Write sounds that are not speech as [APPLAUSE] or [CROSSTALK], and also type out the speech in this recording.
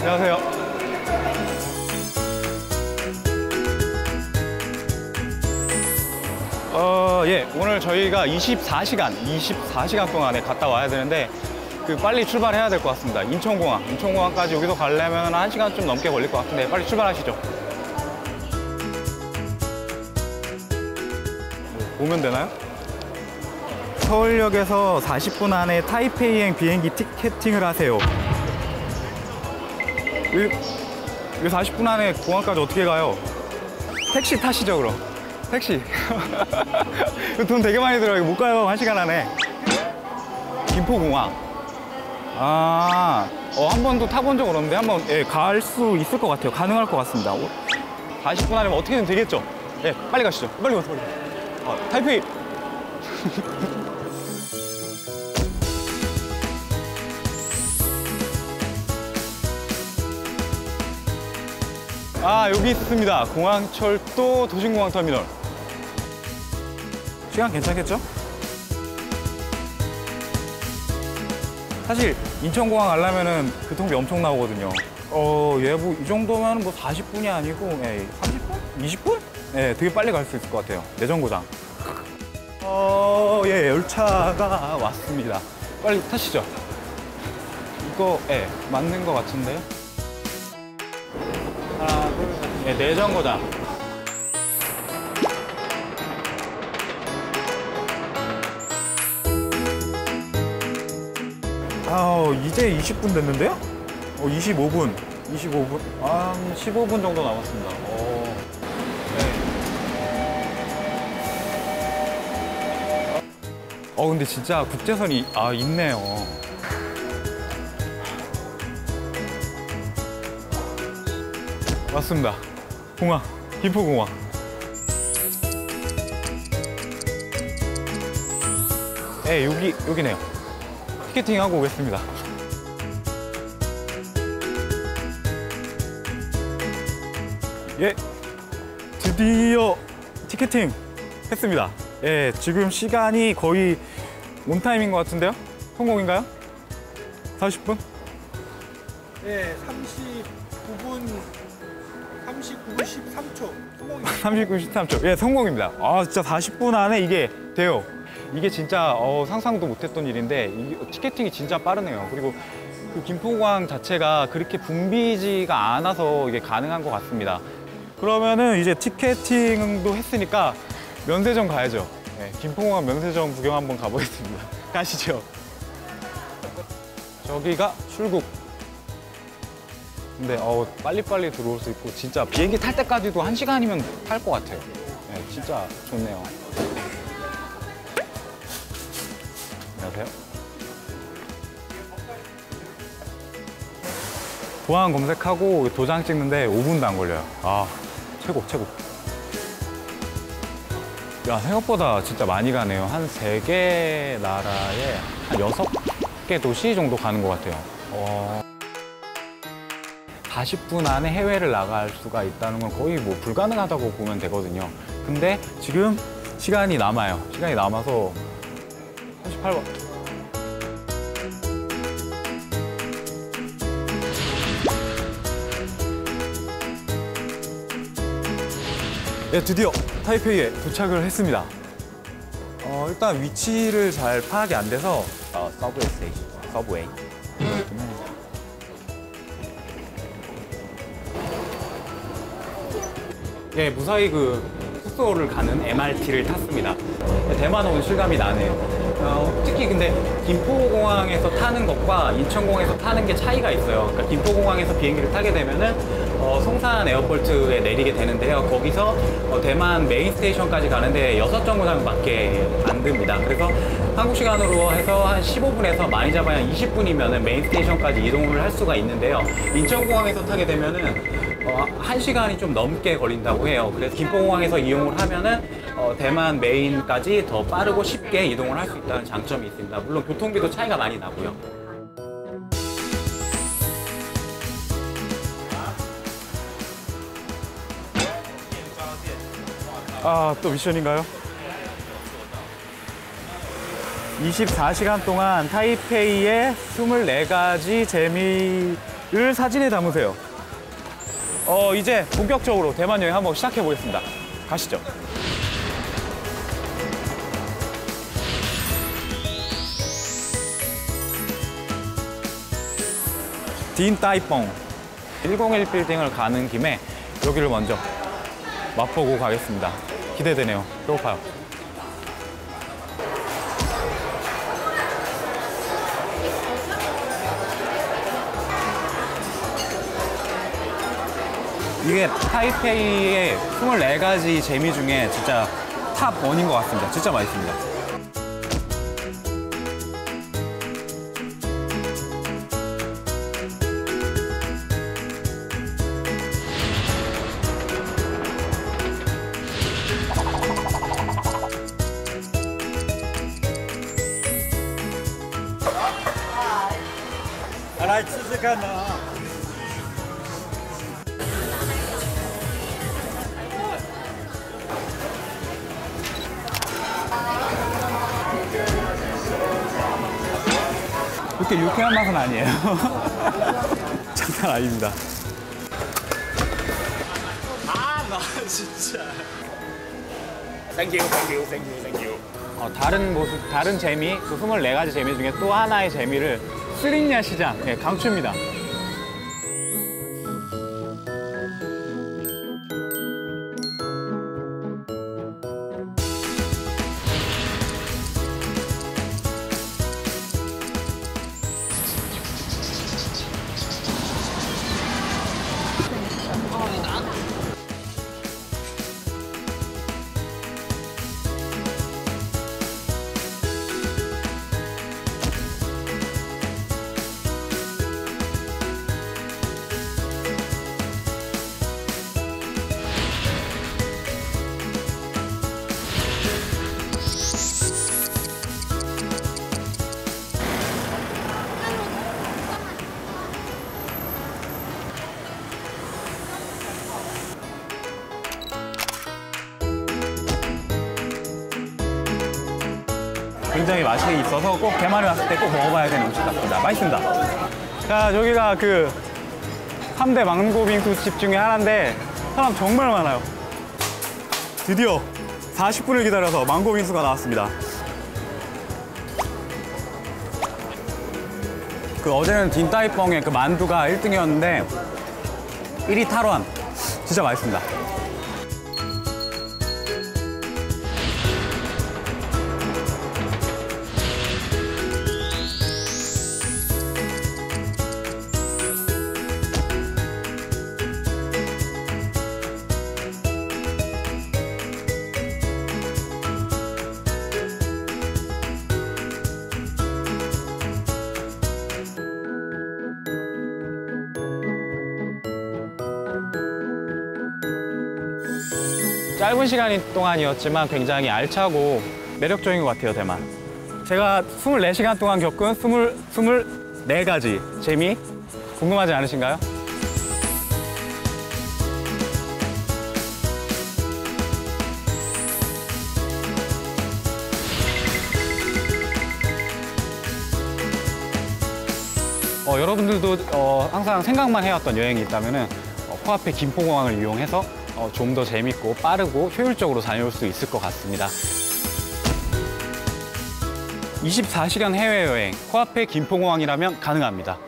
안녕하세요. 어, 예. 오늘 저희가 24시간, 24시간 동안에 갔다 와야 되는데 그 빨리 출발해야 될 것 같습니다. 인천공항. 인천공항까지 여기서 가려면 1시간 좀 넘게 걸릴 것 같은데 빨리 출발하시죠. 보면 되나요? 서울역에서 40분 안에 타이페이행 비행기 티켓팅을 하세요. 여기, 여기 40분 안에 공항까지 어떻게 가요? 택시 타시죠, 그럼. 택시. [LAUGHS] 돈 되게 많이 들어요. 못 가요, 한 시간 안에. 김포공항. 아, 어, 한 번도 타본 적 없는데 한번 예, 갈 수 있을 것 같아요. 가능할 것 같습니다. 어, 40분 안에 어떻게든 되겠죠? 예, 빨리 가시죠. 빨리 가세요, 빨리. 어, 타이페이. 아, 여기 있습니다. 공항철도 도심공항 터미널. 시간 괜찮겠죠? 사실 인천공항 가려면은 교통비 엄청 나오거든요. 어, 예, 뭐이 정도면 뭐 40분이 아니고 예, 30분? 20분? 예, 되게 빨리 갈 수 있을 것 같아요. 내정거장. 어, 예, 열차가 왔습니다. 빨리 타시죠. 이거, 예, 맞는 것 같은데요? 하나, 둘, 셋. 예, 내정거장. 아, 이제 20분 됐는데요? 어, 25분. 25분. 아, 한 15분 정도 남았습니다. 어, 네. 어, 근데 진짜 국제선이, 아, 있네요. 맞습니다. 공항, 김포공항. 네, 여기, 여기네요. 티켓팅 하고 오겠습니다. 예, 드디어 티켓팅 했습니다. 예, 지금 시간이 거의 온타임인 것 같은데요? 성공인가요? 40분? 네, 39분 39분 13초 성공입니다. 39분 13초. 예, 성공입니다. 아, 진짜 40분 안에 이게 돼요. 이게 진짜 어, 상상도 못했던 일인데 이 티켓팅이 진짜 빠르네요. 그리고 그 김포공항 자체가 그렇게 붐비지가 않아서 이게 가능한 것 같습니다. 그러면은 이제 티켓팅도 했으니까 면세점 가야죠. 네, 김포공항 면세점 구경 한번 가보겠습니다. [LAUGHS] 가시죠. 저기가 출국. 근데 어, 빨리빨리 들어올 수 있고 진짜 비행기 탈 때까지도 한 시간이면 탈 것 같아요. 네, 진짜 좋네요. 안녕하세요. 보안 검색하고 도장 찍는데 5분도 안 걸려요. 아, 최고, 최고. 야, 생각보다 진짜 많이 가네요. 한 세 개 나라에 한 여섯 개 도시 정도 가는 것 같아요. 어... 40분 안에 해외를 나갈 수가 있다는 건 거의 뭐 불가능하다고 보면 되거든요. 근데 지금 시간이 남아요. 시간이 남아서 38번. 네, 드디어 타이페이에 도착을 했습니다. 어, 일단 위치를 잘 파악이 안 돼서 어, 서브웨이 스테이션, 서브웨이. 예, 무사히 그 숙소를 가는 MRT를 탔습니다. 대만 온 실감이 나네요. 어, 특히 근데 김포공항에서 타는 것과 인천공항에서 타는 게 차이가 있어요. 그러니까 김포공항에서 비행기를 타게 되면은 어, 송산 에어포트에 내리게 되는데요. 거기서 어, 대만 메인 스테이션까지 가는데 여섯 정거장밖에 안 듭니다. 그래서 한국 시간으로 해서 한 15분에서 많이 잡아야 한 20분이면 메인 스테이션까지 이동을 할 수가 있는데요. 인천공항에서 타게 되면은 어, 한 시간이 좀 넘게 걸린다고 해요. 그래서 김포공항에서 이용을 하면은 어, 대만 메인까지 더 빠르고 쉽게 이동을 할 수 있다는 장점이 있습니다. 물론 교통비도 차이가 많이 나고요. 아, 또 미션인가요? 24시간 동안 타이페이의 24가지 재미 을 사진에 담으세요. 어, 이제 본격적으로 대만 여행 한번 시작해 보겠습니다. 가시죠. 딘따이뽕 101 빌딩을 가는 김에 여기를 먼저 맛보고 가겠습니다. 기대되네요. 배고파요. 이게 타이페이의 24가지 재미 중에 진짜 탑 원인 것 같습니다. 진짜 맛있습니다. 잘 추석하나? 그렇게 유쾌한 맛은 아니에요. [LAUGHS] 장난 아닙니다. 아 나 진짜. 땡큐 땡큐 땡큐 땡큐 어, 다른 모습, 다른 재미, 그 24가지 재미 중에 또 하나의 재미를 스린야 시장, 예, 강추입니다. 굉장히 맛이 있어서 꼭 대만에 왔을 때 꼭 먹어봐야 되는 음식 같습니다. 맛있습니다. 자, 여기가 그 3대 망고 빙수 집 중에 하나인데 사람 정말 많아요. 드디어 40분을 기다려서 망고 빙수가 나왔습니다. 그 어제는 딘따이뻥의 그 만두가 1등이었는데 1위 탈환. 진짜 맛있습니다. 짧은 시간 동안이었지만 굉장히 알차고 매력적인 것 같아요, 대만. 제가 24시간 동안 겪은 20, 24가지 재미 궁금하지 않으신가요? 어, 여러분들도 어, 항상 생각만 해왔던 여행이 있다면 코앞에 김포공항을 이용해서 어, 좀 더 재밌고 빠르고 효율적으로 다녀올 수 있을 것 같습니다. 24시간 해외여행 코앞에 김포공항이라면 가능합니다.